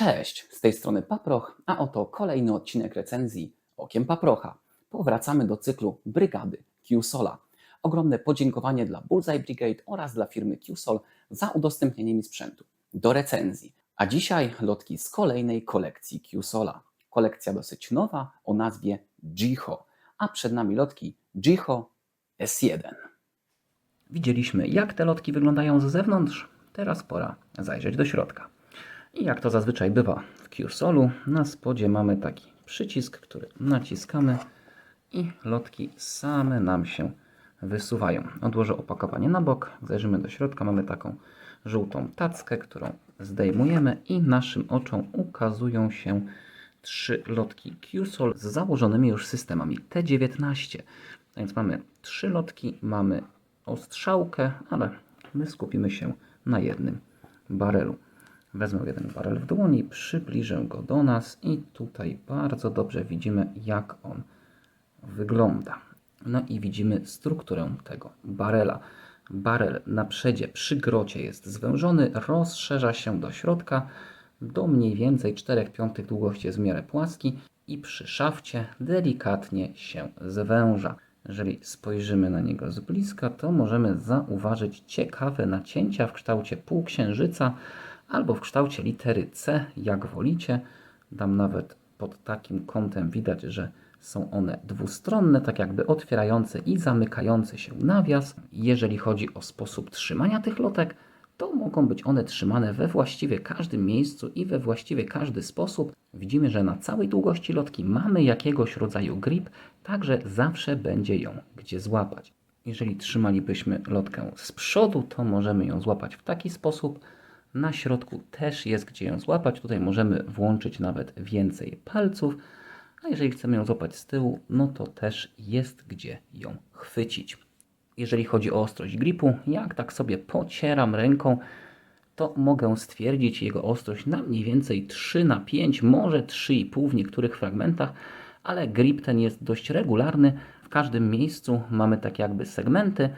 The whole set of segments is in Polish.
Cześć, z tej strony Paproch, a oto kolejny odcinek recenzji Okiem Paprocha. Powracamy do cyklu Brygady QSola. Ogromne podziękowanie dla Bullseye Brigade oraz dla firmy QSol za udostępnienie mi sprzętu do recenzji. A dzisiaj lotki z kolejnej kolekcji QSola. Kolekcja dosyć nowa o nazwie Jiho, a przed nami lotki Jiho S1. Widzieliśmy, jak te lotki wyglądają z zewnątrz. Teraz pora zajrzeć do środka. I jak to zazwyczaj bywa w QSolu, na spodzie mamy taki przycisk, który naciskamy i lotki same nam się wysuwają. Odłożę opakowanie na bok, zajrzymy do środka, mamy taką żółtą tackę, którą zdejmujemy i naszym oczom ukazują się trzy lotki QSol z założonymi już systemami T19. A więc mamy trzy lotki, mamy ostrzałkę, ale my skupimy się na jednym barelu. Wezmę jeden barel w dłoni, przybliżę go do nas i tutaj bardzo dobrze widzimy, jak on wygląda. No i widzimy strukturę tego barela. Barel na przedzie przy grocie jest zwężony, rozszerza się do środka do mniej więcej 4 piątych długości jest w miarę płaski i przy szafcie delikatnie się zwęża. Jeżeli spojrzymy na niego z bliska, to możemy zauważyć ciekawe nacięcia w kształcie półksiężyca albo w kształcie litery C, jak wolicie. Tam nawet pod takim kątem widać, że są one dwustronne, tak jakby otwierające i zamykające się nawias. Jeżeli chodzi o sposób trzymania tych lotek, to mogą być one trzymane we właściwie każdym miejscu i we właściwie każdy sposób. Widzimy, że na całej długości lotki mamy jakiegoś rodzaju grip, także zawsze będzie ją gdzie złapać. Jeżeli trzymalibyśmy lotkę z przodu, to możemy ją złapać w taki sposób. Na środku też jest gdzie ją złapać. Tutaj możemy włączyć nawet więcej palców. A jeżeli chcemy ją złapać z tyłu, no to też jest gdzie ją chwycić. Jeżeli chodzi o ostrość gripu, jak tak sobie pocieram ręką, to mogę stwierdzić jego ostrość na mniej więcej 3 na 5, może 3,5 w niektórych fragmentach, ale grip ten jest dość regularny. W każdym miejscu mamy tak jakby segmenty.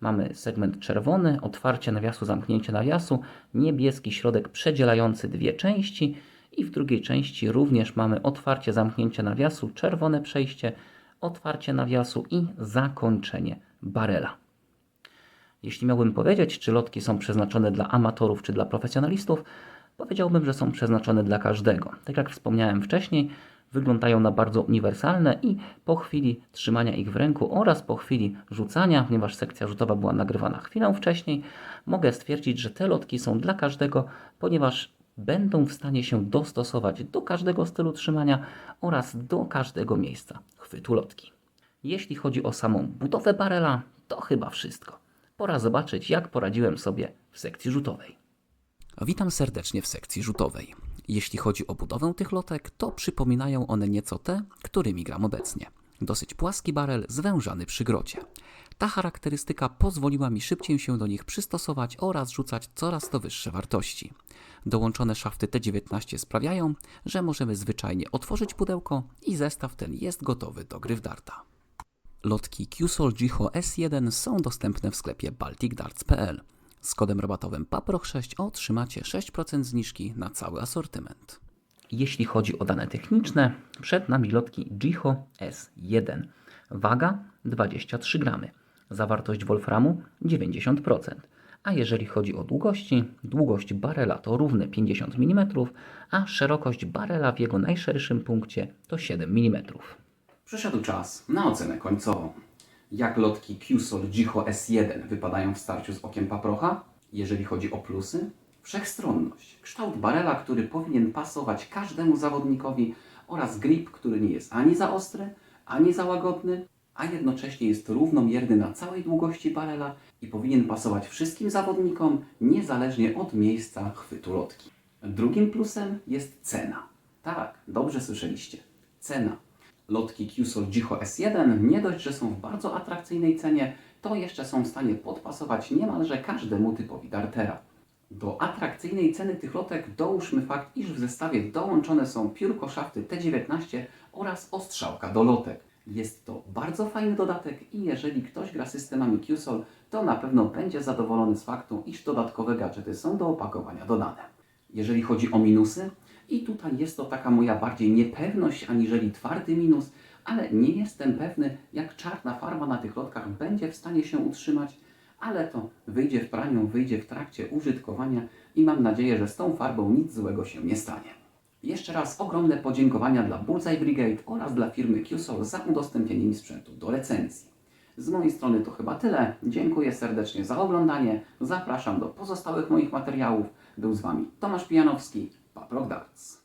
Mamy segment czerwony, otwarcie nawiasu, zamknięcie nawiasu, niebieski środek przedzielający dwie części i w drugiej części również mamy otwarcie, zamknięcie nawiasu, czerwone przejście, otwarcie nawiasu i zakończenie barela. Jeśli miałbym powiedzieć, czy lotki są przeznaczone dla amatorów czy dla profesjonalistów, powiedziałbym, że są przeznaczone dla każdego. Tak jak wspomniałem wcześniej, wyglądają na bardzo uniwersalne i po chwili trzymania ich w ręku oraz po chwili rzucania, ponieważ sekcja rzutowa była nagrywana chwilę wcześniej, mogę stwierdzić, że te lotki są dla każdego, ponieważ będą w stanie się dostosować do każdego stylu trzymania oraz do każdego miejsca chwytu lotki. Jeśli chodzi o samą budowę barela, to chyba wszystko. Pora zobaczyć, jak poradziłem sobie w sekcji rzutowej. Witam serdecznie w sekcji rzutowej. Jeśli chodzi o budowę tych lotek, to przypominają one nieco te, którymi gram obecnie. Dosyć płaski barel zwężany przy grocie. Ta charakterystyka pozwoliła mi szybciej się do nich przystosować oraz rzucać coraz to wyższe wartości. Dołączone szafty T19 sprawiają, że możemy zwyczajnie otworzyć pudełko i zestaw ten jest gotowy do gry w darta. Lotki QSOL Jiho S1 są dostępne w sklepie balticdarts.pl. Z kodem rabatowym PAPROCH6 otrzymacie 6% zniżki na cały asortyment. Jeśli chodzi o dane techniczne, przed nami lotki Jiho S1. Waga 23 gramy, zawartość wolframu 90%. A jeżeli chodzi o długości, długość barela to równe 50 mm, a szerokość barela w jego najszerszym punkcie to 7 mm. Przyszedł czas na ocenę końcową. Jak lotki QSOL Jiho S1 wypadają w starciu z okiem paprocha? Jeżeli chodzi o plusy, wszechstronność, kształt barela, który powinien pasować każdemu zawodnikowi oraz grip, który nie jest ani za ostry, ani za łagodny, a jednocześnie jest równomierny na całej długości barela i powinien pasować wszystkim zawodnikom, niezależnie od miejsca chwytu lotki. Drugim plusem jest cena. Tak, dobrze słyszeliście. Cena. Lotki QSOL Jiho S1 nie dość, że są w bardzo atrakcyjnej cenie, to jeszcze są w stanie podpasować niemalże każdemu typowi dartera. Do atrakcyjnej ceny tych lotek dołóżmy fakt, iż w zestawie dołączone są piórko szafty T19 oraz ostrzałka do lotek. Jest to bardzo fajny dodatek i jeżeli ktoś gra systemami QSOL, to na pewno będzie zadowolony z faktu, iż dodatkowe gadżety są do opakowania dodane. Jeżeli chodzi o minusy, I tutaj jest to taka moja bardziej niepewność aniżeli twardy minus, ale nie jestem pewny, jak czarna farba na tych lotkach będzie w stanie się utrzymać, ale to wyjdzie w praniu, wyjdzie w trakcie użytkowania i mam nadzieję, że z tą farbą nic złego się nie stanie. Jeszcze raz ogromne podziękowania dla Bullseye Brigade oraz dla firmy QSOL za udostępnienie mi sprzętu do recenzji. Z mojej strony to chyba tyle. Dziękuję serdecznie za oglądanie. Zapraszam do pozostałych moich materiałów. Był z Wami Tomasz Pijanowski, Paprok Darts.